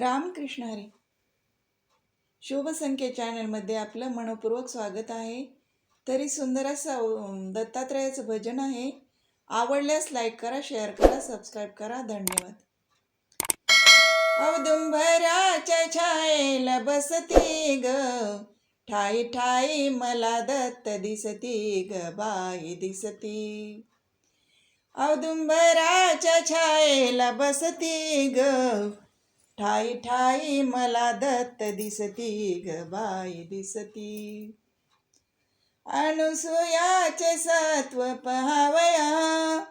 रामकृष्ण हरी. शुभसंख्ये चॅनलमध्ये आपलं मनपूर्वक स्वागत आहे. तरी सुंदर असं दत्तात्रयाचं भजन आहे. आवडल्यास लाईक करा शेअर करा सबस्क्राईब करा. धन्यवाद. औदुंबराच्या छायेला बसती ग. ठाई ठाई मला दत्त दिसती ग बाई दिसती. औदुंबराच्या छायेला बसती ग. ठाई ठाई मला दत्त दिसती ग बाई दिसती. अनुसुयाचे सत्व पहावया.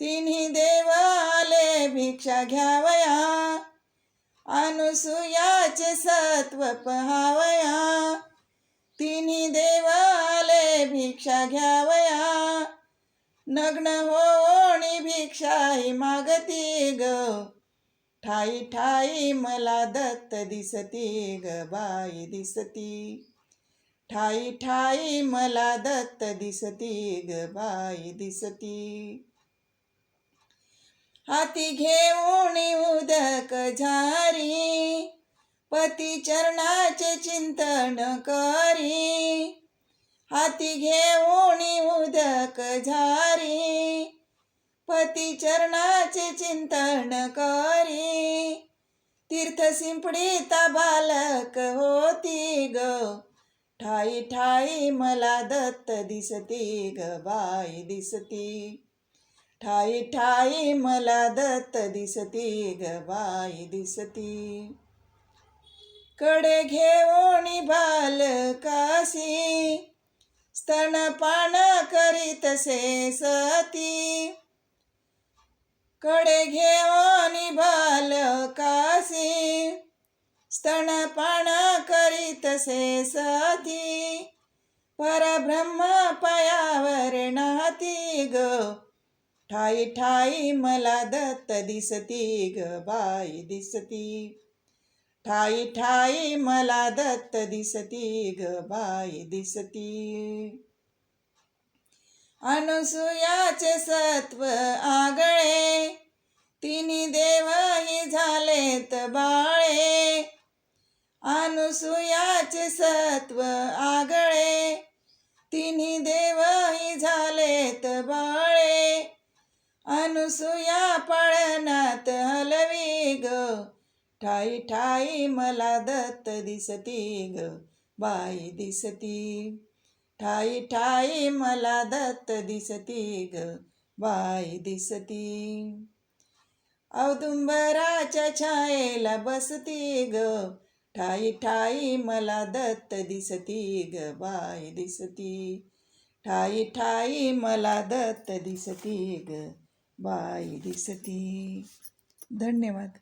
तिन्ही देव आले भिक्षा घ्यावया. अनुसुयाचे सत्व पहावया. तिन्ही देव आले भिक्षा घ्यावया. नग्न होणी भिक्षाही मागती ग. ठाई ठाई मला दत्त दिसती ग बाई दिसती. ठाई ठाई मला दत्त दिसती ग बाई दिसती. हाती घेऊन उदक झारी पती चरणाचे चिंतन करी. हाती घेऊन उदक झारी पती चरणाचे चिंतन करी. तीर्थ सिंपडीता बालक होती ग. ठाई ठाई मला दत्त दिसती ग बाई दिसती. ठाई ठाई मला दत्त दिसती ग बाई दिसती. कडे घेऊन बालकासी स्तनपान करीतसे सती. कडे घेऊन बालकासी स्तनपान करीतसे सती. परब्रह्म पायावर नाती ग. ठाई ठाई मला दत्त दिसती ग बाई दिसती. ठाई ठाई मला दत्त दिसती ग बाई दिसती. अनुसुयाचे सत्व आगळे झालेत बाळे. अनुसुयाचे सत्व आगळे. तिन्ही देवही झालेत बाळे. अनुसुया पळनात हलवी ग. ठाई ठाई मला दत्त दिसती ग. बाई दिसती. ठाई ठाई मला दत्त दिसती ग. बाई दिसती. औदुंबराच्या छायेला बसती ग. ठाई ठाई मला दत्त दिसती ग. बाय दिसती. ठाई ठाई मला दत्त दिसती ग. बाई दिसती. धन्यवाद.